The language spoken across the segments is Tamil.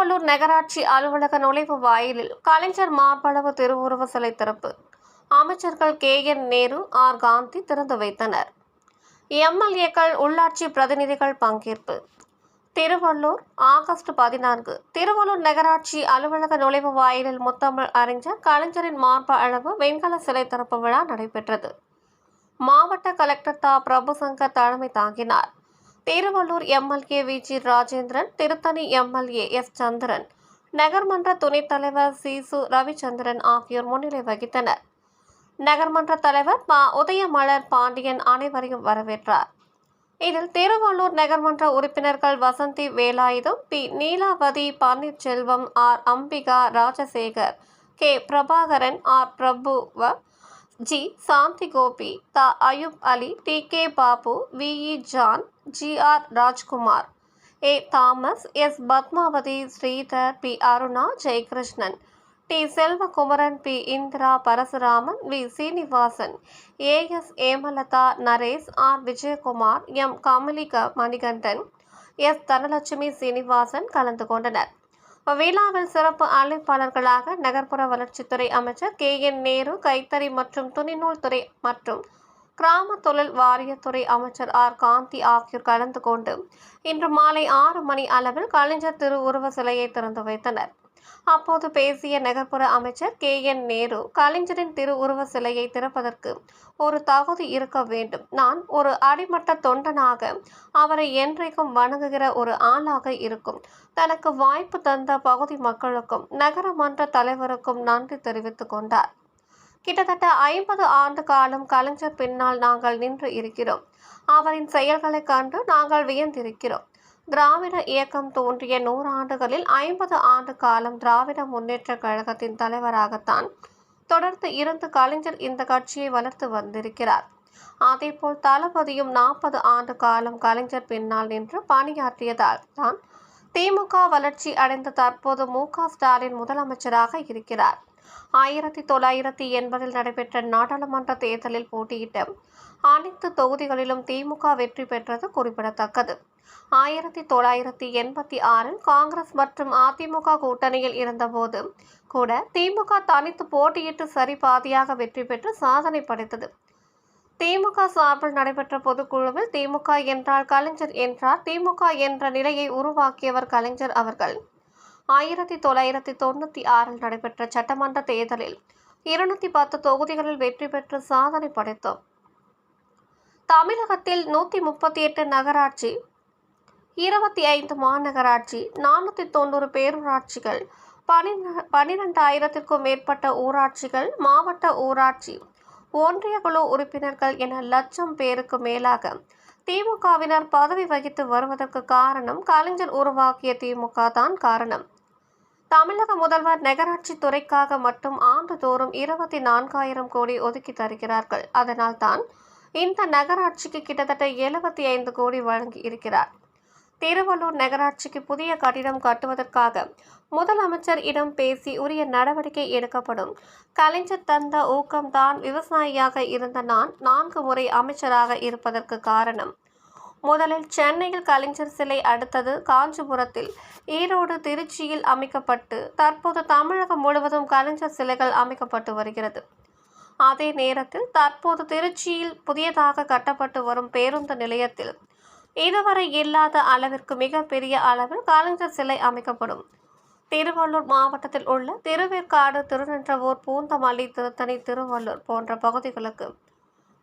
திருவள்ளூர் நகராட்சி அலுவலக நுழைவு வாயிலில் கலைஞர் மார்பளவு திருவுருவ சிலை திறப்பு. அமைச்சர்கள் K. N. Nehru R. Gandhi திறந்து வைத்தனர். எம்எல்ஏக்கள் உள்ளாட்சி பிரதிநிதிகள் பங்கேற்பு. திருவள்ளூர் ஆகஸ்ட் பதினான்கு. திருவள்ளூர் நகராட்சி அலுவலக நுழைவு வாயிலில் முத்தமிழ் அறிஞர் கலைஞரின் மார்ப அளவு வெண்கல சிலை திறப்பு விழா நடைபெற்றது. மாவட்ட கலெக்டர் தா. பிரபுசங்கர் தலைமை தாங்கினார். Tiruvallur MLA V G Rajendran Tiruttani MLA S Chandran நகர்மன்ற துணைத் தலைவர் சிசு ரவிச்சந்திரன் ஆகியோர் முன்னிலை வகித்தனர். நகர்மன்ற தலைவர் பா உதயமலர் பாண்டியன் அனைவரையும் வரவேற்றார். இதில் திருவள்ளூர் நகர்மன்ற உறுப்பினர்கள் Vasanthi Velayutham P. Neelavathi Panneerselvam R. Ambika Rajasekar K. Prabhakaran R. பிரபுவ G. Shanthi Gopi the. Ayub Ali T. K. Babu V E John G. R. Rajkumar. A. Thomas S. Padmavathi Sridhar P. Aruna Jayakrishnan. T. Selvakumaran P. Indira Parasuraman V. Srinivasan. A. S. Hemalatha Naresh R. Vijayakumar M. Kamalika Manikandan. S. Dhanalakshmi Srinivasan கலந்து கொண்டனர். விழாவில் சிறப்பு அழைப்பாளர்களாக நகர்ப்புற வளர்ச்சித்துறை அமைச்சர் கே என் நேரு கைத்தறி மற்றும் துணிநூல் துறை மற்றும் கிராம தொழில் வாரியத்துறை அமைச்சர் ஆர். காந்தி ஆகியோர் கலந்து கொண்டு இன்று மாலை ஆறு மணி அளவில் கலைஞர் திரு உருவ சிலையை திறந்து வைத்தனர். அப்போது பேசிய நகர்ப்புற அமைச்சர் கே. என். நேரு கலைஞரின் திரு உருவ சிலையை திறப்பதற்கு ஒரு தகுதி இருக்க வேண்டும். நான் ஒரு அடிமட்ட தொண்டனாக அவரை என்றைக்கும் வணங்குகிற ஒரு ஆளாக இருக்கும். தனக்கு வாய்ப்பு தந்த பகுதி மக்களுக்கும் நகரமன்ற தலைவருக்கும் நன்றி தெரிவித்துக் கொண்டார். கிட்டத்தட்ட ஐம்பது ஆண்டு காலம் கலைஞர் பின்னால் நாங்கள் நின்று இருக்கிறோம். அவரின் செயல்களை கண்டு நாங்கள் வியந்திருக்கிறோம். திராவிட இயக்கம் தோன்றிய நூறாண்டுகளில் ஐம்பது ஆண்டு காலம் திராவிட முன்னேற்ற கழகத்தின் தலைவராகத்தான் தொடர்ந்து இருந்து கலைஞர் இந்த கட்சியை வளர்த்து வந்திருக்கிறார். அதேபோல் தளபதியும் நாற்பது ஆண்டு காலம் கலைஞர் பின்னால் நின்று பணியாற்றியதால் தான் திமுக வளர்ச்சி அடைந்த தற்போது மு க ஸ்டாலின் முதலமைச்சராக இருக்கிறார். ஆயிரத்தி தொள்ளாயிரத்தி எண்பதில் நடைபெற்ற நாடாளுமன்ற தேர்தலில் போட்டியிட்ட அனைத்து தொகுதிகளிலும் திமுக வெற்றி பெற்றது குறிப்பிடத்தக்கது. ஆயிரத்தி தொள்ளாயிரத்தி எண்பத்தி ஆறில் காங்கிரஸ் மற்றும் அதிமுக கூட்டணியில் இருந்தபோது கூட திமுக தனித்து போட்டியிட்டு சரிபாதியாக வெற்றி பெற்று சாதனை படைத்தது. திமுக சார்பில் நடைபெற்ற பொதுக்குழுவில் திமுக என்றால் கலைஞர் என்றார். திமுக என்ற நிலையை உருவாக்கியவர் கலைஞர் அவர்கள். ஆயிரத்தி தொள்ளாயிரத்தி தொண்ணூற்றி ஆறில் நடைபெற்ற சட்டமன்ற தேர்தலில் இருநூத்தி பத்து தொகுதிகளில் வெற்றி பெற்று சாதனை படைத்தோம். தமிழகத்தில் நூற்றி முப்பத்தி எட்டு நகராட்சி இருபத்தி ஐந்து மாநகராட்சி நானூற்றி தொண்ணூறு பேரூராட்சிகள் பனிரெ பனிரெண்டாயிரத்திற்கும் மேற்பட்ட ஊராட்சிகள் மாவட்ட ஊராட்சி ஒன்றிய குழு உறுப்பினர்கள் என லட்சம் பேருக்கு மேலாக திமுகவினர் பதவி வகித்து வருவதற்கு காரணம் கலைஞர் உருவாக்கிய திமுக தான் காரணம். தமிழக முதல்வர் நகராட்சி துறைக்காக மட்டும் ஆண்டுதோறும் இருபத்தி நான்காயிரம் கோடி ஒதுக்கி தருகிறார்கள். அதனால் தான் இந்த நகராட்சிக்கு கிட்டத்தட்ட எழுபத்தி ஐந்து கோடி வழங்கி இருக்கிறார். திருவள்ளூர் நகராட்சிக்கு புதிய கட்டிடம் கட்டுவதற்காக முதலமைச்சர் இடம் பேசி உரிய நடவடிக்கை எடுக்கப்படும். கலைஞர் தந்த ஊக்கம்தான் விவசாயியாக இருந்த நான் நான்கு முறை அமைச்சராக இருப்பதற்கு காரணம். முதலில் சென்னையில் கலைஞர் சிலை அடுத்தது காஞ்சிபுரத்தில். ஈரோடு திருச்சியில் அமைக்கப்பட்டு தற்போது தமிழகம் முழுவதும் கலைஞர் சிலைகள் அமைக்கப்பட்டு வருகிறது. அதே நேரத்தில் தற்போது திருச்சியில் புதியதாக கட்டப்பட்டு வரும் பேருந்து நிலையத்தில் இதுவரை இல்லாத அளவிற்கு மிகப்பெரிய அளவில் கலைஞர் சிலை அமைக்கப்படும். திருவள்ளூர் மாவட்டத்தில் உள்ள திருவேற்காடு திருநின்றவூர் பூந்தமல்லி திருத்தணி திருவள்ளூர் போன்ற பகுதிகளுக்கு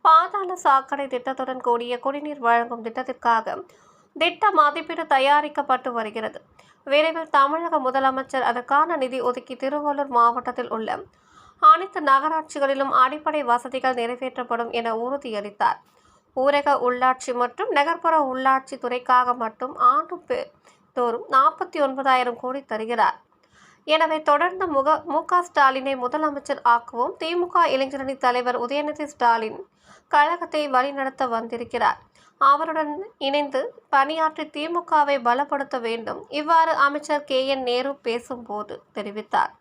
பாதாள சாக்கடை திட்டத்துடன் கூடிய குடிநீர் வழங்கும் திட்டத்திற்காக திட்ட மதிப்பீடு தயாரிக்கப்பட்டு வருகிறது. விரைவில் தமிழக முதலமைச்சர் அதற்கான நிதி ஒதுக்கி திருவள்ளூர் மாவட்டத்தில் உள்ள அனைத்து நகராட்சிகளிலும் அடிப்படை வசதிகள் நிறைவேற்றப்படும் என உறுதியளித்தார். ஊரக உள்ளாட்சி மற்றும் நகர்ப்புற உள்ளாட்சி துறைக்காக மட்டும் ஆண்டு தோறும் நாற்பத்தி ஒன்பதாயிரம் கோடி தருகிறார். எனவே தொடர்ந்து முக மு க ஸ்டாலினை முதலமைச்சர் ஆக்குவோம் திமுக இளைஞரணி தலைவர் உதயநிதி ஸ்டாலின் கழகத்தை வழிநடத்த வந்திருக்கிறார். அவருடன் இணைந்து பணியாற்றி திமுகவை பலப்படுத்த வேண்டும். இவ்வாறு அமைச்சர் கே. என். நேரு பேசும்போது தெரிவித்தார்.